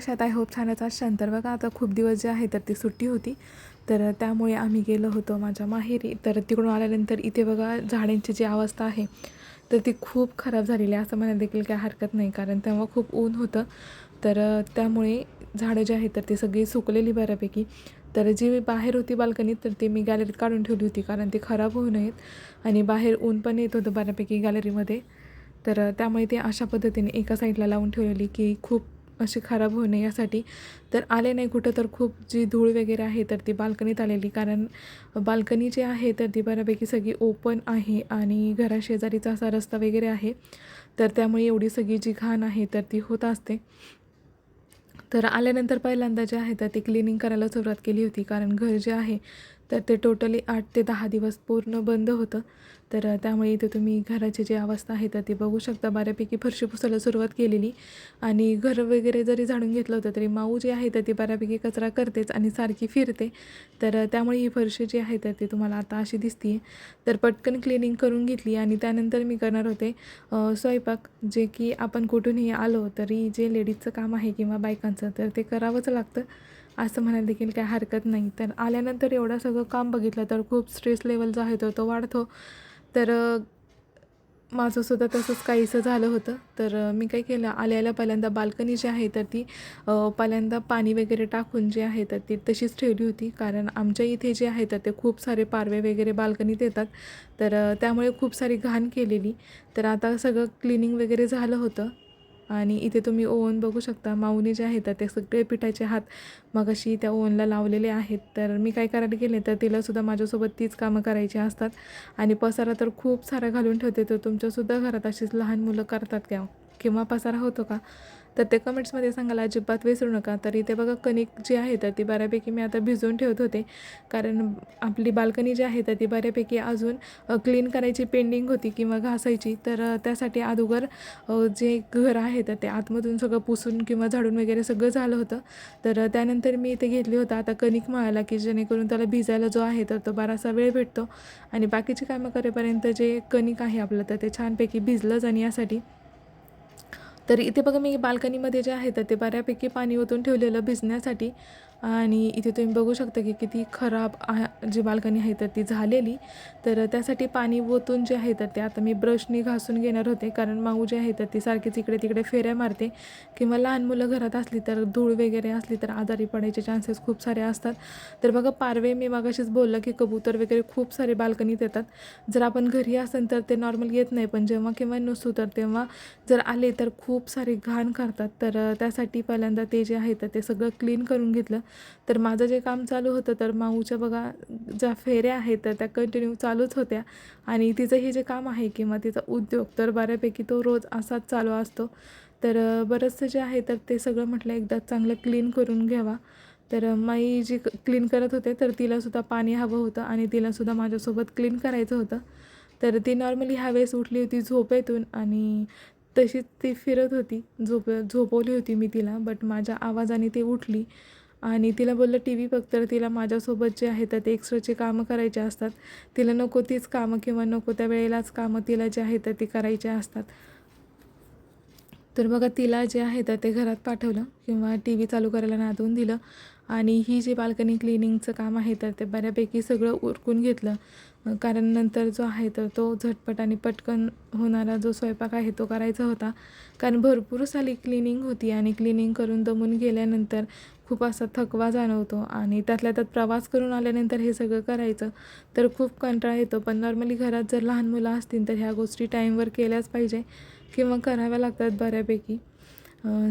कशात I hope छानच आशान तर बघा आता खूप दिवस जे आहे तर ती सुट्टी होती. तर त्यामुळे आम्ही गेलो होतो माझ्या माहेरी. तर तिकडून आल्यानंतर इथे बघा झाडांची जी अवस्था आहे तर ती खूप खराब झालेली आहे असं म्हणायला देखील काय हरकत नाही कारण तेव्हा खूप ऊन होतं. तर त्यामुळे झाडं जी आहेत तर ती सगळी सुकलेली बऱ्यापैकी. तर जी बाहेर होती बाल्कनीत तर ती मी गॅलरीत काढून ठेवली होती कारण ती खराब होऊ नयेत. आणि बाहेर ऊन पण येत होतं बऱ्यापैकी गॅलरीमध्ये तर त्यामुळे ते अशा पद्धतीने एका साईडला लावून ठेवलेली की खूप असे खराब होऊ नये यासाठी. तर आले नाही कुठं तर खूप जी धूळ वगैरे आहे तर ती बाल्कनीत आलेली. कारण बाल्कनी जी आहे तर ती बऱ्यापैकी सगळी ओपन आहे आणि घराशेजारीचा असा रस्ता वगैरे आहे. तर त्यामुळे एवढी सगळी जी घाण आहे तर ती होत असते. तर आल्यानंतर पहिल्यांदा जे आहे तर ती क्लिनिंग करायला सुरुवात केली होती. कारण घर जे आहे तर ते टोटली आठ ते दहा दिवस पूर्ण बंद होतं. तर त्यामुळे इथे तुम्ही घराची जी अवस्था आहे तर ती बघू शकता. बऱ्यापैकी फरशी पुसायला सुरुवात केलेली आणि घर वगैरे जरी झाडून घेतलं होतं तरी माऊ जी आहे तर ती बऱ्यापैकी कचरा करतेच आणि सारखी फिरते. तर त्यामुळे ही फरशी जी आहे तर ती तुम्हाला आता अशी दिसते तर पटकन क्लिनिंग करून घेतली आणि त्यानंतर मी करणार होते स्वयंपाक. जे की आपण कुठूनही आलो तरी जे लेडीजचं काम आहे किंवा बायकांचं तर ते करावंच लागतं. असं म्हणायला देखील काय हरकत नाही. तर आल्यानंतर एवढं सगळं काम बघितलं तर खूप स्ट्रेस लेवल जो आहे तो तो वाढतो. तर माझंसुद्धा तसंच काहीसं झालं होतं. तर मी काय केलं आल्याला पहिल्यांदा बाल्कनी जी आहे तर ती पहिल्यांदा पाणी वगैरे टाकून जी आहे तर ती तशीच ठेवली होती. कारण आमच्या इथे जे आहे तर ते खूप सारे पारवे वगैरे बाल्कनीत येतात तर त्यामुळे खूप सारी घाण केलेली. तर आता सगळं क्लिनिंग वगैरे झालं होतं. आणि इथे तुम्ही ओव्हन बघू शकता माऊनी जे आहेत ते सगळे पिठाचे हात मगाशी त्या ओवनला लावलेले आहेत. तर मी काय करायला गेले तर तिलासुद्धा माझ्यासोबत तीच कामं करायची असतात. आणि पसारा तर खूप सारा घालून ठेवते तर तुमच्यासुद्धा घरात अशीच लहान मुलं करतात का? किंवा पसारा होतो का? तर ते कमेंट्समध्ये सांगायला अजिबात विसरू नका. तर इथे बघा कणिक जी आहे तर ती बऱ्यापैकी मी आता भिजवून ठेवत होते. कारण आपली बाल्कनी जी आहे तर ती बऱ्यापैकी अजून क्लीन करायची पेंडिंग होती किंवा घासायची. तर त्यासाठी अगोदर जे घर आहे तर ते आतमधून सगळं पुसून किंवा झाडून वगैरे सगळं झालं होतं. तर त्यानंतर मी इथे घेतली होतं. आता कणिक मळायला की जेणेकरून त्याला भिजायला जो आहे तर तो बराचसा वेळ भेटतो. आणि बाकीची कामं करेपर्यंत जे कणिक आहे आपलं तर ते छानपैकी भिजलं आणि यासाठी तर इथे बघा मी बाल्कनीमध्ये जे आहे तर ते बऱ्यापैकी पाणी ओतून ठेवलेलं भिजण्यासाठी. आणि इथे तुम्ही बघू शकता की किती खराब जी बाल्कनी आहे तर ती झालेली. तर त्यासाठी पाणी ओतून जे आहे तर ते आता मी ब्रशनी घासून घेणार होते. कारण माऊ जे आहे तर ती सारखीच इकडे तिकडे फेऱ्या मारते. किंवा लहान मुलं घरात असली तर धूळ वगैरे असली तर आजारी पडायचे चान्सेस खूप सारे असतात. तर बघा पारवे मी मागाशीच बोललं की कबूतर वगैरे खूप सारे बाल्कनीत येतात. जर आपण घरी असेल तर ते नॉर्मल येत नाही. पण जेव्हा केव्हा नसू तर तेव्हा जर आले तर खूप खूप सारे घाण करतात. तर त्यासाठी पहिल्यांदा ते जे आहे तर ते सगळं क्लीन करून घेतलं. तर माझं जे काम चालू होतं तर माऊच्या बघा ज्या फेऱ्या आहेत तर त्या कंटिन्यू चालूच होत्या. आणि तिचं हे जे काम आहे किंवा तिचा उद्योग तर बऱ्यापैकी तो रोज असाच चालू असतो. तर बरंचसं जे आहे तर ते सगळं म्हटलं एकदा चांगलं क्लीन करून घ्यावा. तर माई जी क्लीन करत होते तर तिलासुद्धा पाणी हवं होतं आणि तिलासुद्धा माझ्यासोबत क्लीन करायचं होतं. तर ती नॉर्मली ह्यावेळेस उठली होती झोपेतून आणि तशीच ती फिरत होती. झोप झोपवली होती मी तिला बट माझ्या आवाजाने ती उठली आणि तिला बोललं टी व्ही बघ तर तिला माझ्यासोबत जे आहे तर ते एक्स्ट्राचे कामं करायचे असतात. तिला नको तीच कामं किंवा नको त्या वेळेलाच कामं तिला जे आहे तर ती करायचे असतात. तर बघा तिला जे आहे तर ते घरात पाठवलं किंवा टी व्ही चालू करायला नादवून दिलं. आणि ही जी बाल्कनी क्लिनिंगचं काम आहे तर ते बऱ्यापैकी सगळं उरकून घेतलं. कारण नंतर जो आहे तर तो झटपट आणि पटकन होणारा जो स्वयंपाक आहे तो करायचा होता. कारण भरपूर साली क्लिनिंग होती आणि क्लिनिंग करून दमून गेल्यानंतर खूप असा थकवा जाणवतो आणि त्यातल्या त्यात प्रवास करून आल्यानंतर हे सगळं करायचं तर खूप कंटाळा येतो. पण नॉर्मली घरात जर लहान मुलं असतील तर ह्या गोष्टी टाईमवर केल्याच पाहिजे. किंवा कराव्या लागतात बऱ्यापैकी.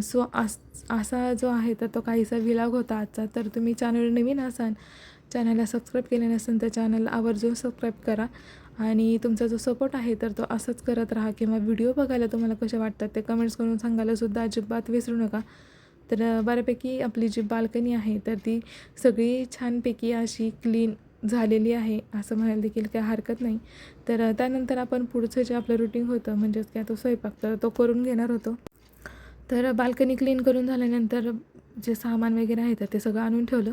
सो आस असा जो आहे तर तो काहीसा विलाग होता आजचा. तर तुम्ही चॅनल नवीन असाल चॅनलला सबस्क्राईब केले नसेल तर चॅनल आवर्जून सबस्क्राईब करा. आणि तुमचा जो सपोर्ट आहे तर तो असंच करत राहा किंवा व्हिडिओ बघायला तुम्हाला कसे वाटतात ते कमेंट्स करून सांगायलासुद्धा अजिबात विसरू नका. तर बऱ्यापैकी आपली जी बाल्कनी आहे तर ती सगळी छानपैकी अशी क्लीन झालेली आहे असं म्हणायला देखील काही हरकत नाही. तर त्यानंतर आपण पुढचं जे आपलं रुटीन होतं म्हणजेच काय तो स्वयंपाक तर तो करून घेणार होतो. तर बाल्कनी क्लीन करून झाल्यानंतर जे सामान वगैरे आहे तर ते सगळं आणून ठेवलं.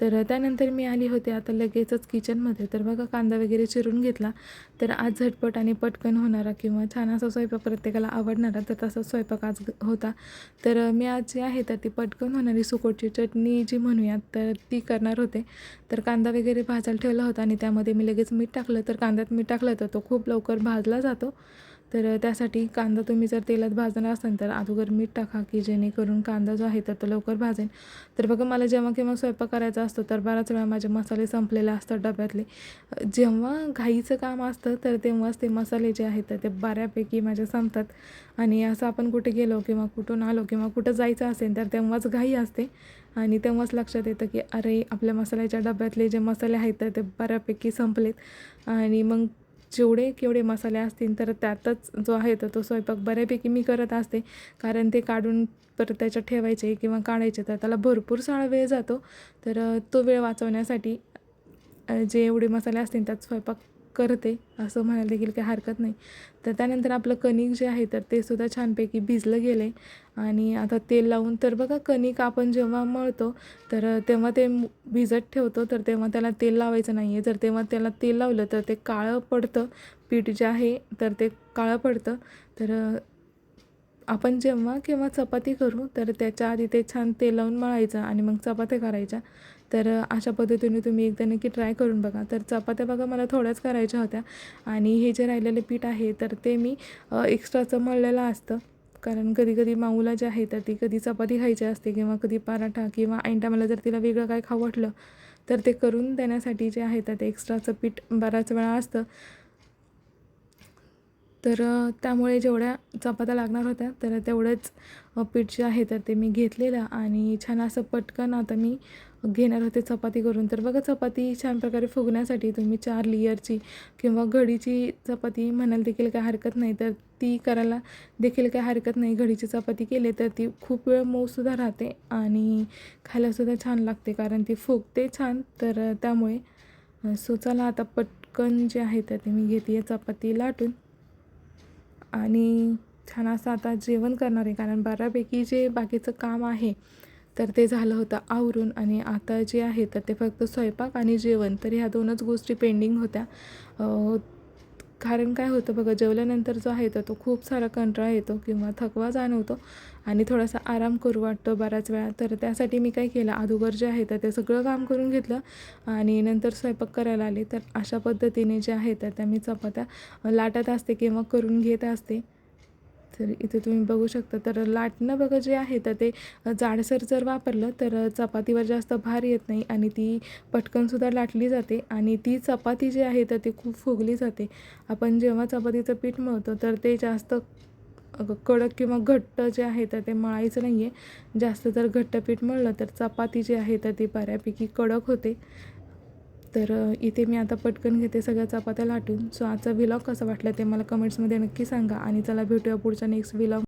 तर त्यानंतर मी आली होते आता लगेचच किचनमध्ये तर बघा कांदा वगैरे चिरून घेतला. तर आज झटपट आणि पटकन होणारा किंवा छान असा स्वयंपाक प्रत्येकाला आवडणारा तर तसा स्वयंपाक आज होता. तर मी आज जी आहे तर ती पटकन होणारी सुकोटची चटणी जी म्हणूयात तर ती करणार होते. तर कांदा वगैरे भाजायला ठेवला होता आणि त्यामध्ये मी लगेच मीठ टाकलं. तर कांद्यात मीठ टाकलं तर तो खूप लवकर भाजला जातो. तर त्यासाठी कांदा तुम्ही जर तेलात भाजणार असाल तर अगोदर मीठ टाका की जेणेकरून कांदा जो आहे तर तो लवकर भाजेल. तर बघा मला जेव्हा केव्हा स्वयंपाक करायचा असतो तर बराच वेळा माझे मसाले संपलेले असतात डब्यातले. जेव्हा घाईचं काम असतं तर तेव्हाच ते मसाले जे आहेत तर ते बऱ्यापैकी माझे संपतात. आणि असं आपण कुठे गेलो किंवा कुठून आलो किंवा कुठं जायचं असेल तर तेव्हाच घाई असते. आणि तेव्हाच लक्षात येतं की अरे आपल्या मसाल्याच्या डब्यातले जे मसाले आहेत तर ते बऱ्यापैकी संपलेत. आणि मग जेवढे केवढे मसाले असतील तर त्यातच जो आहे तर तो स्वयंपाक बऱ्यापैकी मी करत असते. कारण ते काढून परत त्याच्यात ठेवायचे किंवा काढायचे तर त्याला भरपूर सारा वेळ जातो. तर तो वेळ वाचवण्यासाठी जे एवढे मसाले असतील त्यात स्वयंपाक करते असं म्हणायला देखील काही हरकत नाही. तर त्यानंतर आपलं कणिक जे आहे तर ते सुद्धा छानपैकी भिजलं गेलं आहे आणि आता तेल लावून तर बघा कणिक आपण जेव्हा मळतो तर तेव्हा ते भिजत ठेवतो तर तेव्हा त्याला तेल लावायचं नाही आहे जर तेव्हा त्याला तेल लावलं तर ते काळं पडतं. पीठ जे आहे तर ते काळं पडतं. तर आपण जेव्हा केव्हा चपाती करू तर त्याच्या आधी ते छान तेल लावून मळायचं आणि मग चपात्या करायच्या. तर अशा पद्धतीने तुम्ही एकदा नक्की ट्राय करून बघा. तर चपात्या बघा मला थोड्याच करायच्या होत्या. आणि हे जे राहिलेले पीठ आहे तर ते मी एक्स्ट्राचं मळलेलं असतं. कारण कधी कधी माऊला जे आहे तर ती कधी चपाती खायची असते किंवा कधी पराठा किंवा ऐन टायमाला जर तिला वेगळं काय खाऊ वाटलं तर ते करून देण्यासाठी जे आहे तर ते एक्स्ट्राचं पीठ बऱ्याच वेळा असतं. तर त्यामुळे जेवढ्या चपात्या लागणार होत्या तर तेवढंच पीठ जे आहे तर ते मी घेतलेलं आणि छान असं पटकन आता मी घेणार होते चपाती करून. तर बघा चपाती छान प्रकारे फुगण्यासाठी तुम्ही चार लेयरची किंवा घडीची चपाती म्हणाल देखील काय हरकत नाही. तर ती करायला देखील काय हरकत नाही. घडीची चपाती केली तर ती खूप वेळ मऊसुद्धा राहते आणि खायलासुद्धा छान लागते कारण ती फुगते छान. तर त्यामुळे सो चला आता पटकन जे आहे तर ते मी घेते चपाती लाटून. आणि छान असं आता जेवण करणार आहे. कारण बऱ्यापैकी जे बाकीचं काम आहे तर ते झालं होतं आवरून. आणि आता जे आहे तर ते फक्त स्वयंपाक आणि जेवण. तर ह्या दोनच गोष्टी पेंडिंग होत्या. कारण काय होतं बघा जेवल्यानंतर जो आहे तर तो खूप सारा कंटाळा येतो किंवा थकवा जाणवतो आणि थोडासा आराम करू वाटतो बऱ्याच वेळा. तर त्यासाठी मी काय केलं अगोदर जे आहे तर ते सगळं काम करून घेतलं आणि नंतर स्वयंपाक करायला आले. तर अशा पद्धतीने जे आहे तर त्या मी चपात्या लाटत असते किंवा करून घेत असते. तर इथे तुम्ही बघू शकता तर लाटणं बघा जे आहे तर ते जाडसर जर वापरलं तर चपातीवर जास्त भार येत नाही आणि ती पटकनसुद्धा लाटली जाते आणि ती चपाती जी आहे तर ती खूप फुगली जाते. आपण जेव्हा चपातीचं पीठ मळतो तर ते जास्त कडक किंवा घट्ट जे आहे तर ते मळायचं नाही आहे जास्त जर घट्ट पीठ मळलं तर चपाती जी आहे तर ती बऱ्यापैकी कडक होते. तर इथे मी आता पटकन घेते सगळ्या चपात्या लाटून. सो आजचा विलॉग कसा वाटला ते मला कमेंट्समध्ये नक्की सांगा. आणि चला भेटूया पुढच्या नेक्स्ट विलॉग